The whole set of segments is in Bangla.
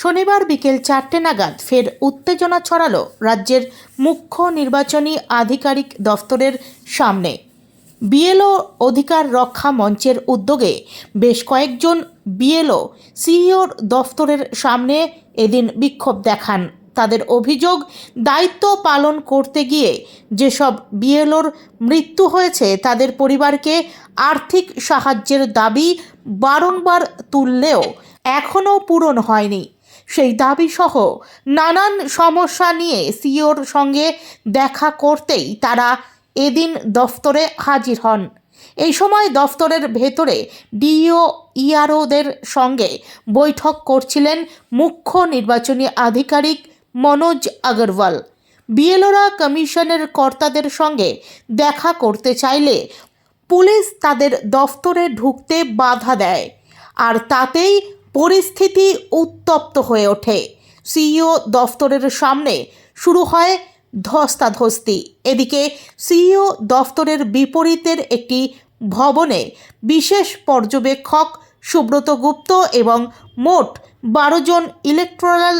শনিবার বিকেল চারটে নাগাদ ফের উত্তেজনা ছড়ালো রাজ্যের মুখ্য নির্বাচনী আধিকারিক দফতরের সামনে। বিএলও অধিকার রক্ষা মঞ্চের উদ্যোগে বেশ কয়েকজন বিএলও সিইওর দফতরের সামনে এদিন বিক্ষোভ দেখান। তাদের অভিযোগ, দায়িত্ব পালন করতে গিয়ে যেসব বিএলওর মৃত্যু হয়েছে, তাদের পরিবারকে আর্থিক সাহায্যের দাবি বারংবার তুললেও এখনও পূরণ হয়নি। সেই দাবিসহ নানান সমস্যা নিয়ে সিওর সঙ্গে দেখা করতেই তারা এদিন দফতরে হাজির হন। এই সময় দফতরের ভেতরে ডিইও ইআরওদের সঙ্গে বৈঠক করছিলেন মুখ্য নির্বাচনী আধিকারিক মনোজ আগরওয়াল। বিএলওরা কমিশনের কর্তাদের সঙ্গে দেখা করতে চাইলে পুলিশ তাদের দফতরে ঢুকতে বাধা দেয়, আর তাতেই পরিস্থিতি উত্তপ্ত হয়ে ওঠে। সিইও দফতরের সামনে শুরু হয় ধস্তাধস্তি। এদিকে সিইও দফতরের বিপরীতের একটি ভবনে বিশেষ পর্যবেক্ষক সুব্রত গুপ্ত এবং মোট বারো জন ইলেকট্রাল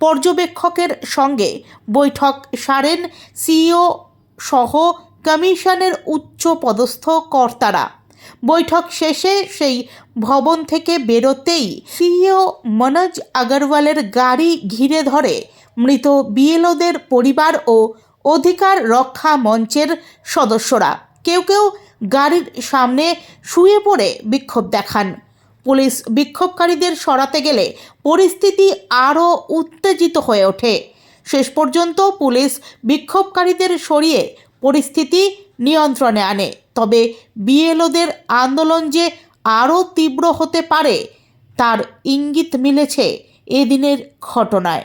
পর্যবেক্ষকের সঙ্গে বৈঠক সারেন সিইও সহ কমিশনের উচ্চ পদস্থ কর্তারা। বৈঠক শেষে সেই ভবন থেকে বেরোতেই সিইও মনোজ আগরওয়ালের গাড়ি ঘিরে ধরে মৃত বিএলওদের পরিবার ও অধিকার রক্ষা মঞ্চের সদস্যরা। কেউ কেউ গাড়ির সামনে শুয়ে পড়ে বিক্ষোভ দেখান। পুলিশ বিক্ষোভকারীদের সরাতে গেলে পরিস্থিতি আরও উত্তেজিত হয়ে ওঠে। শেষ পর্যন্ত পুলিশ বিক্ষোভকারীদের সরিয়ে পরিস্থিতি নিয়ন্ত্রণে আনে তবে বিএলওদের আন্দোলন যে আরও তীব্র হতে পারে তার ইঙ্গিত মিলেছে এদিনের ঘটনায়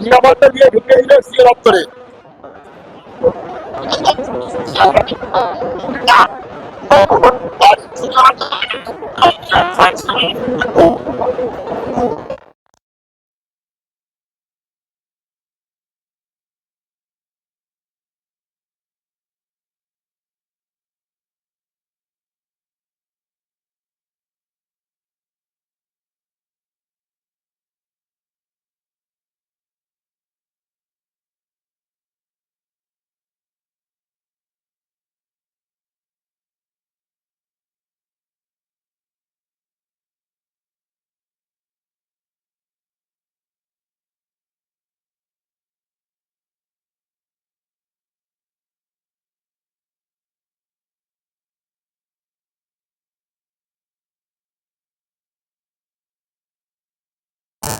নিরাপত্তা দিয়ে ঢুকে দিল সিএ দপ্তরে